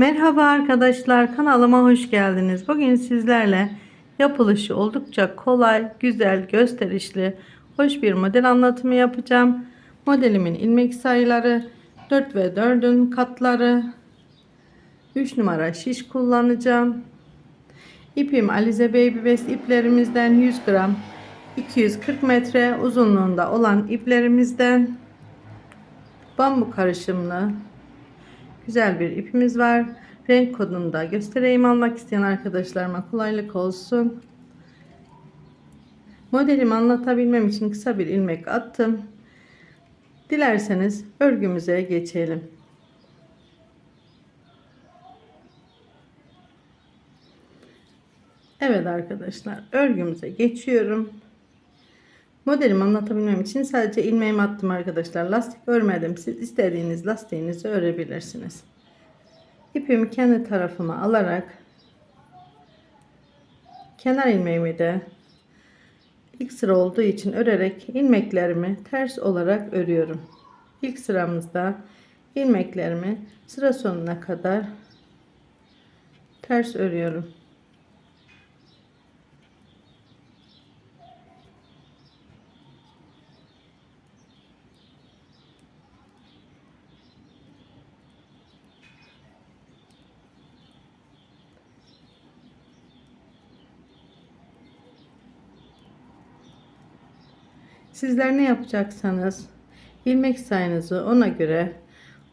Merhaba arkadaşlar kanalıma hoş geldiniz. Bugün sizlerle yapılışı oldukça kolay, güzel, gösterişli, hoş bir model anlatımı yapacağım. Modelimin ilmek sayıları 4 ve 4'ün katları 3 numara şiş kullanacağım. İpim Alize Baby Best iplerimizden 100 gram 240 metre uzunluğunda olan iplerimizden bambu karışımlı güzel bir ipimiz var. Renk kodunu da göstereyim almak isteyen arkadaşlarıma kolaylık olsun. Modelimi anlatabilmem için kısa bir ilmek attım. Dilerseniz örgümüze geçelim. Evet arkadaşlar örgümüze geçiyorum. Modelimi anlatabilmem için sadece ilmeğimi attım arkadaşlar. Lastik örmedim. Siz istediğiniz lastiğinizi örebilirsiniz. İpimi kendi tarafıma alarak kenar ilmeğimi de ilk sıra olduğu için örerek ilmeklerimi ters olarak örüyorum. İlk sıramızda ilmeklerimi sıra sonuna kadar ters örüyorum. Sizler ne yapacaksanız ilmek sayınızı ona göre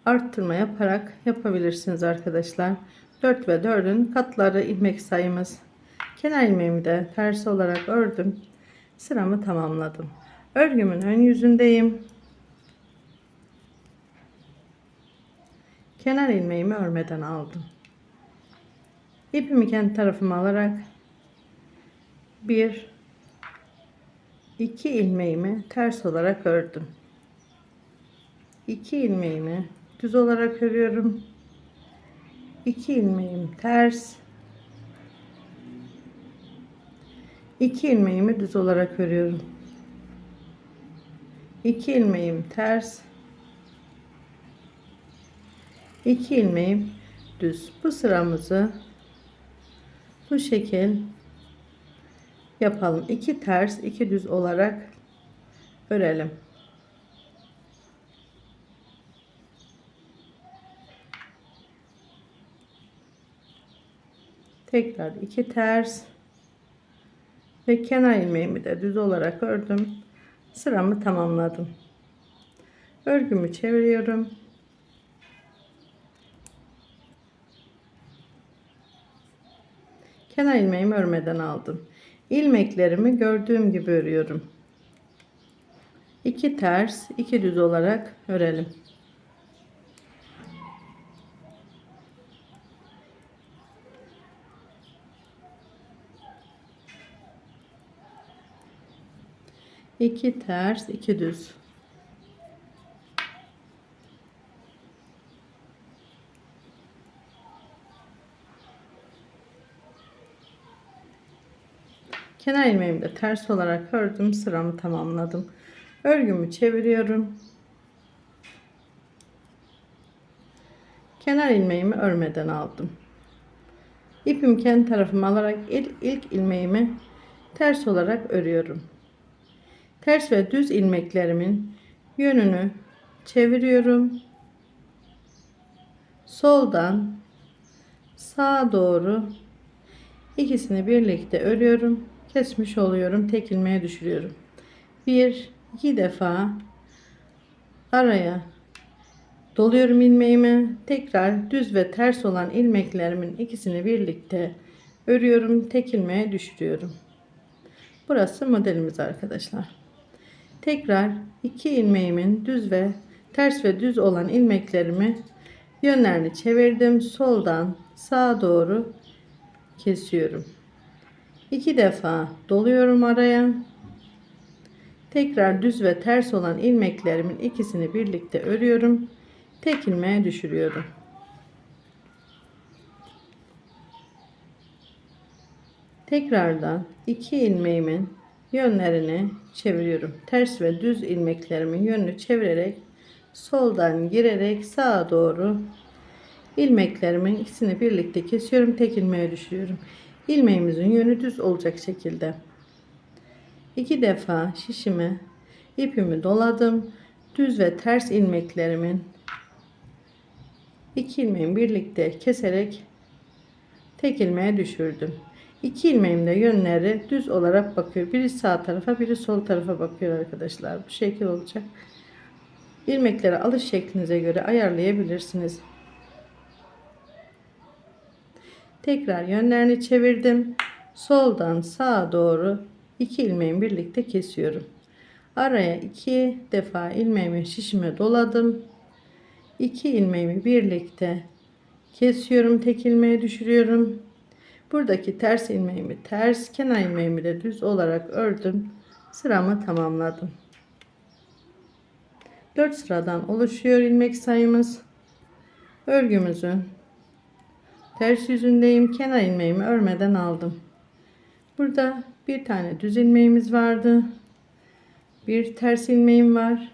arttırma yaparak yapabilirsiniz arkadaşlar. 4 ve 4'ün katları ilmek sayımız. Kenar ilmeğimi de ters olarak ördüm. Sıramı tamamladım. Örgümün ön yüzündeyim. Kenar ilmeğimi örmeden aldım. İpimi kendi tarafıma alarak bir 2 ilmeğimi ters olarak ördüm. 2 ilmeğimi düz olarak örüyorum. 2 ilmeğim ters. 2 ilmeğimi düz olarak örüyorum. 2 ilmeğim ters. 2 ilmeğim düz. Bu sıramızı bu şekil yapalım. 2 ters, 2 düz olarak örelim. Tekrar 2 ters ve kenar ilmeğimi de düz olarak ördüm. Sıramı tamamladım. Örgümü çeviriyorum. Kenar ilmeğimi örmeden aldım ilmeklerimi gördüğüm gibi örüyorum. 2 ters, 2 düz olarak örelim. İki ters, iki düz. Kenar ilmeğimi de ters olarak ördüm. Sıramı tamamladım. Örgümü çeviriyorum. Kenar ilmeğimi örmeden aldım. İpim kendi tarafıma alarak ilk, ilk ilmeğimi ters olarak örüyorum. Ters ve düz ilmeklerimin yönünü çeviriyorum. Soldan sağa doğru ikisini birlikte örüyorum kesmiş oluyorum. Tek ilmeğe düşürüyorum. Bir, iki defa araya doluyorum ilmeğimi. Tekrar düz ve ters olan ilmeklerimin ikisini birlikte örüyorum. Tek ilmeğe düşürüyorum. Burası modelimiz arkadaşlar. Tekrar iki ilmeğimin düz ve ters ve düz olan ilmeklerimi yönlerini çevirdim. Soldan sağa doğru kesiyorum iki defa doluyorum araya. Tekrar düz ve ters olan ilmeklerimin ikisini birlikte örüyorum. Tek ilmeğe düşürüyorum. Tekrardan iki ilmeğimin yönlerini çeviriyorum. Ters ve düz ilmeklerimin yönünü çevirerek soldan girerek sağa doğru ilmeklerimin ikisini birlikte kesiyorum. Tek ilmeğe düşürüyorum. İlmeğimizin yönü düz olacak şekilde. İki defa şişimi ipimi doladım. Düz ve ters ilmeklerimin iki ilmeğin birlikte keserek tek ilmeğe düşürdüm. İki ilmeğim de yönleri düz olarak bakıyor. Biri sağ tarafa, biri sol tarafa bakıyor arkadaşlar. Bu şekil olacak. İlmekleri alış şeklinize göre ayarlayabilirsiniz. Tekrar yönlerini çevirdim. Soldan sağa doğru iki ilmeğimi birlikte kesiyorum. Araya iki defa ilmeğimi şişime doladım. İki ilmeğimi birlikte kesiyorum. Tek ilmeğe düşürüyorum. Buradaki ters ilmeğimi ters, kenar ilmeğimi de düz olarak ördüm. Sıramı tamamladım. 4 sıradan oluşuyor ilmek sayımız. Örgümüzün ters yüzündeyim. Kenar ilmeğimi örmeden aldım. Burada bir tane düz ilmeğimiz vardı. Bir ters ilmeğim var.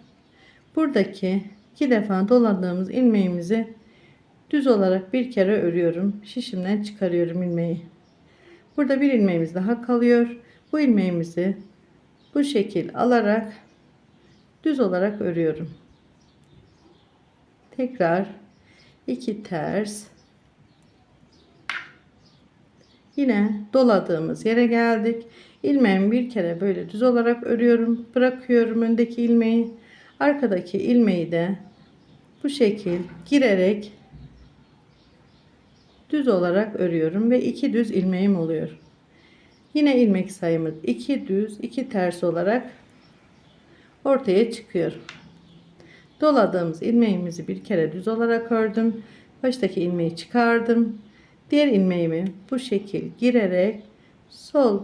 Buradaki iki defa doladığımız ilmeğimizi düz olarak bir kere örüyorum. Şişimden çıkarıyorum ilmeği. Burada bir ilmeğimiz daha kalıyor. Bu ilmeğimizi bu şekil alarak düz olarak örüyorum. Tekrar iki ters yine doladığımız yere geldik. İlmeğimi bir kere böyle düz olarak örüyorum. Bırakıyorum öndeki ilmeği. Arkadaki ilmeği de bu şekil girerek düz olarak örüyorum ve iki düz ilmeğim oluyor. Yine ilmek sayımız iki düz, iki ters olarak ortaya çıkıyor. Doladığımız ilmeğimizi bir kere düz olarak ördüm. Baştaki ilmeği çıkardım. Diğer ilmeğimi bu şekil girerek sol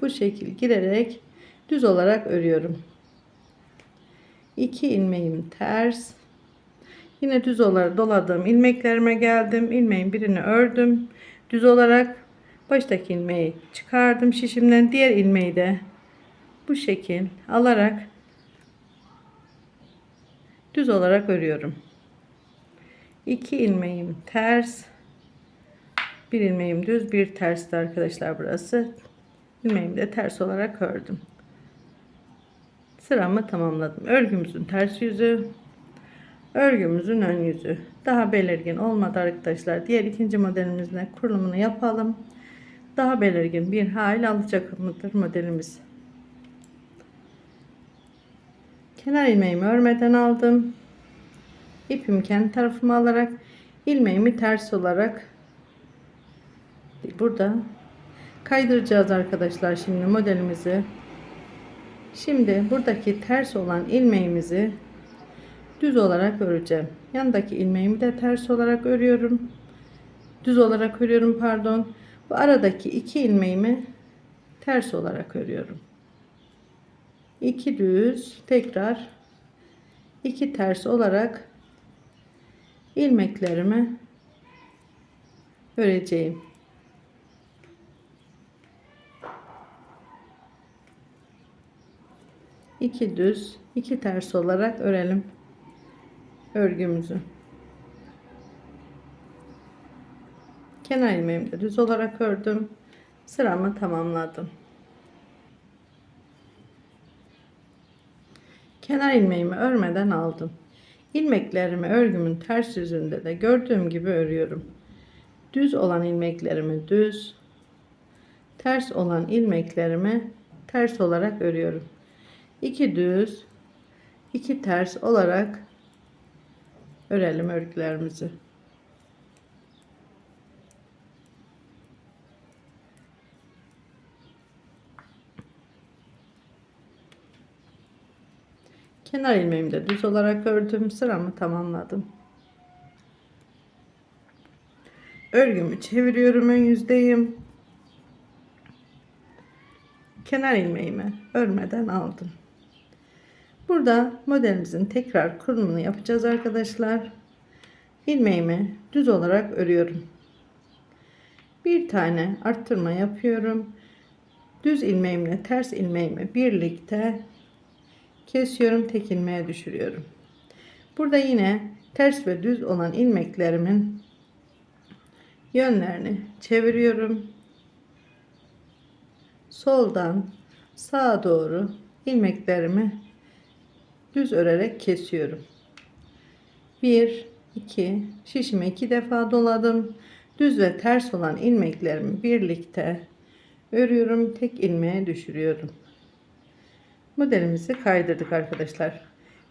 bu şekil girerek düz olarak örüyorum. İki ilmeğim ters. Yine düz olarak doladığım ilmeklerime geldim. İlmeğin birini ördüm. Düz olarak baştaki ilmeği çıkardım şişimden. Diğer ilmeği de bu şekil alarak düz olarak örüyorum. İki ilmeğim ters. Bir ilmeğim düz, bir tersti arkadaşlar burası. İlmeğimi de ters olarak ördüm. Sıramı tamamladım. Örgümüzün ters yüzü, örgümüzün ön yüzü. Daha belirgin olmadı arkadaşlar. Diğer ikinci modelimizle kurulumunu yapalım. Daha belirgin bir hal alacak mıdır modelimiz. Kenar ilmeğimi örmeden aldım. İpimi kendi tarafıma alarak ilmeğimi ters olarak burada kaydıracağız arkadaşlar şimdi modelimizi. Şimdi buradaki ters olan ilmeğimizi düz olarak öreceğim. Yandaki ilmeğimi de ters olarak örüyorum. Düz olarak örüyorum pardon. Bu aradaki iki ilmeğimi ters olarak örüyorum. 2 düz tekrar 2 ters olarak ilmeklerimi öreceğim. İki düz iki ters olarak örelim örgümüzü. Kenar ilmeğimi de düz olarak ördüm. Sıramı tamamladım. Kenar ilmeğimi örmeden aldım. İlmeklerimi örgümün ters yüzünde de gördüğüm gibi örüyorum. Düz olan ilmeklerimi düz ters olan ilmeklerimi ters olarak örüyorum 2 düz 2 ters olarak örelim örgülerimizi. Kenar ilmeğimi de düz olarak ördüm. Sıramı tamamladım. Örgümü çeviriyorum ön yüzdeyim. Kenar ilmeğimi örmeden aldım. Burada modelimizin tekrar kurulumunu yapacağız arkadaşlar. Ilmeğimi düz olarak örüyorum. Bir tane arttırma yapıyorum. Düz ilmeğimle ters ilmeğimi birlikte kesiyorum. Tek ilmeğe düşürüyorum. Burada yine ters ve düz olan ilmeklerimin yönlerini çeviriyorum. Soldan sağa doğru ilmeklerimi düz örerek kesiyorum. 1 2 şişimi iki defa doladım. Düz ve ters olan ilmeklerimi birlikte örüyorum. Tek ilmeğe düşürüyorum. Modelimizi kaydırdık arkadaşlar.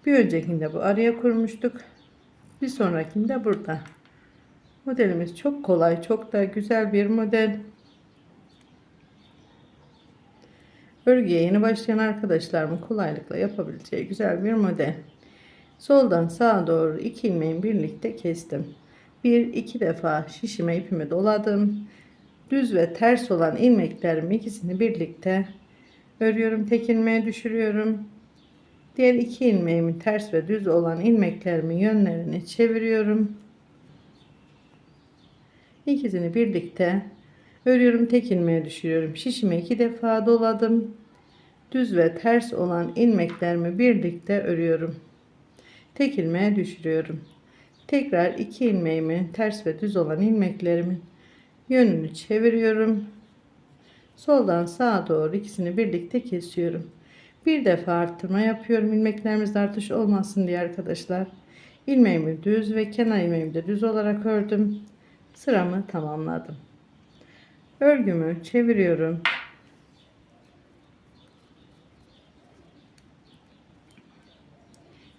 Bir öncekinde bu araya kurmuştuk. Bir sonrakinde burada. Modelimiz çok kolay, çok da güzel bir model. Örgüye yeni başlayan arkadaşlarımın kolaylıkla yapabileceği güzel bir model. Soldan sağa doğru iki ilmeğin birlikte kestim. Bir iki defa şişime ipimi doladım. Düz ve ters olan ilmeklerimi ikisini birlikte örüyorum. Tek ilmeğe düşürüyorum. Diğer iki ilmeğimin ters ve düz olan ilmeklerimin yönlerini çeviriyorum. İkisini birlikte örüyorum. Tek ilmeğe düşürüyorum. Şişime iki defa doladım. Düz ve ters olan ilmeklerimi birlikte örüyorum. Tek ilmeğe düşürüyorum. Tekrar iki ilmeğimi ters ve düz olan ilmeklerimin yönünü çeviriyorum. Soldan sağa doğru ikisini birlikte kesiyorum. Bir defa arttırma yapıyorum. İlmeklerimizde artış olmasın diye arkadaşlar. İlmeğimi düz ve kenar ilmeğimi de düz olarak ördüm. Sıramı tamamladım. Örgümü çeviriyorum.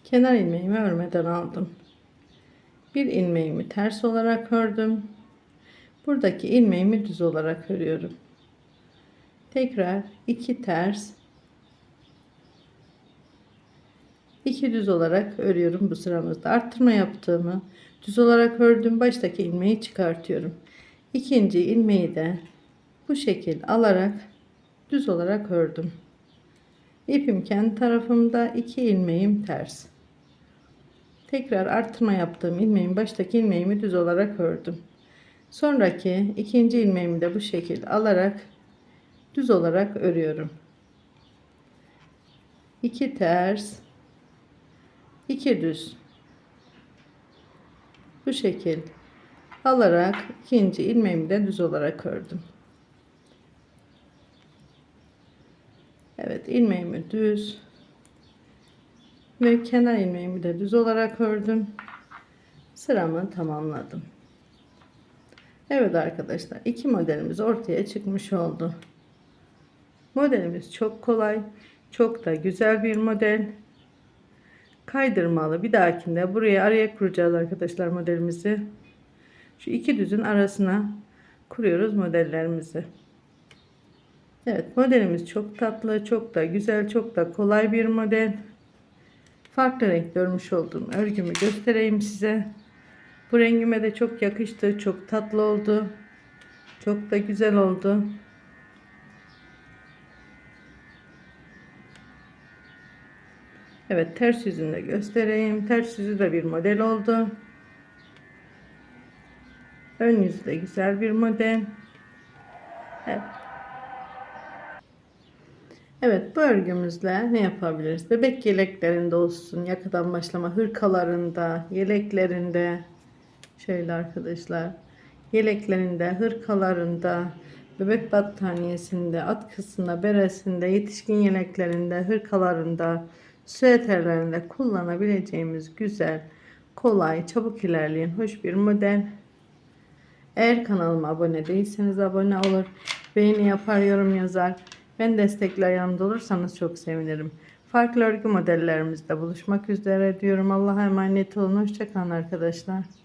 Kenar ilmeğimi örmeden aldım. Bir ilmeğimi ters olarak ördüm. Buradaki ilmeğimi düz olarak örüyorum. Tekrar iki ters iki düz olarak örüyorum bu sıramızda. Arttırma yaptığımı düz olarak ördüm. Baştaki ilmeği çıkartıyorum. İkinci ilmeği de bu şekil alarak düz olarak ördüm. İpim kendi tarafımda iki ilmeğim ters. Tekrar arttırma yaptığım ilmeğin baştaki ilmeğimi düz olarak ördüm. Sonraki ikinci ilmeğimi de bu şekil alarak düz olarak örüyorum. 2 ters 2 düz bu şekil alarak ikinci ilmeğimi de düz olarak ördüm. Evet ilmeğimi düz ve kenar ilmeğimi de düz olarak ördüm. Sıramı tamamladım. Evet arkadaşlar iki modelimiz ortaya çıkmış oldu. Modelimiz çok kolay, çok da güzel bir model. Kaydırmalı. Bir dahakinde buraya araya kuracağız arkadaşlar modelimizi. Şu iki düzün arasına kuruyoruz modellerimizi. Evet modelimiz çok tatlı, çok da güzel, çok da kolay bir model. Farklı renk görmüş olduğum örgümü göstereyim size. Bu rengime de çok yakıştı. Çok tatlı oldu. Çok da güzel oldu. Evet ters yüzünü de göstereyim. Ters yüzü de bir model oldu. Ön yüzü de güzel bir model. Evet. Evet bu örgümüzle ne yapabiliriz? Bebek yeleklerinde olsun, yakadan başlama hırkalarında, yeleklerinde, şöyle arkadaşlar, yeleklerinde, hırkalarında, bebek battaniyesinde, atkısında, beresinde, yetişkin yeleklerinde, hırkalarında, süeterlerinde kullanabileceğimiz güzel, kolay, çabuk ilerleyen hoş bir model. Eğer kanalıma abone değilseniz abone olur, beğeni yapar, yorum yazar. Ben destekler yanında olursanız çok sevinirim. Farklı örgü modellerimizde buluşmak üzere diyorum. Allah'a emanet olun. Hoşçakalın arkadaşlar.